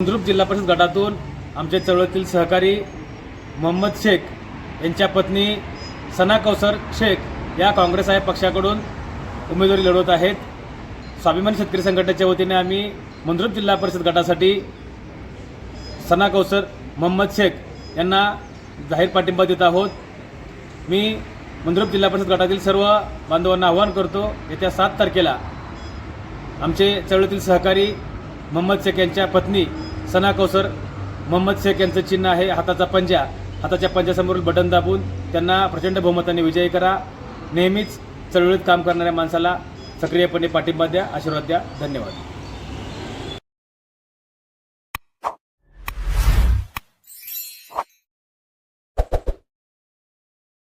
मंद्रुप जिल्हा परिषद गटातून आमचे चळवळीतील सहकारी मोहम्मद शेख यांच्या पत्नी सना कौसर शेख या काँग्रेस आहे पक्षाकडून उमेदवारी लढवत आहेत. स्वाभिमानी शेतकरी संघटनेच्या वतीने आम्ही मंद्रुप जिल्हा परिषद गटासाठी सना कौसर मोहम्मद शेख यांना जाहीर पाठिंबा देत आहोत. मी मंद्रुप जिल्हा परिषद गटातील सर्व बांधवांना आवाहन करतो येत्या सात तारखेला आमचे चळवळीतील सहकारी मोहम्मद शेख यांच्या पत्नी सना कौसर मोहम्मद शेख यांचं चिन्ह आहे हाताचा पंजा. हाताच्या पंजासमोरील बटन दाबून त्यांना प्रचंड बहुमताने विजयी करा. नेहमीच चळवळीत काम करणाऱ्या माणसाला सक्रियपणे पाठिंबा द्या आशीर्वाद द्या. धन्यवाद.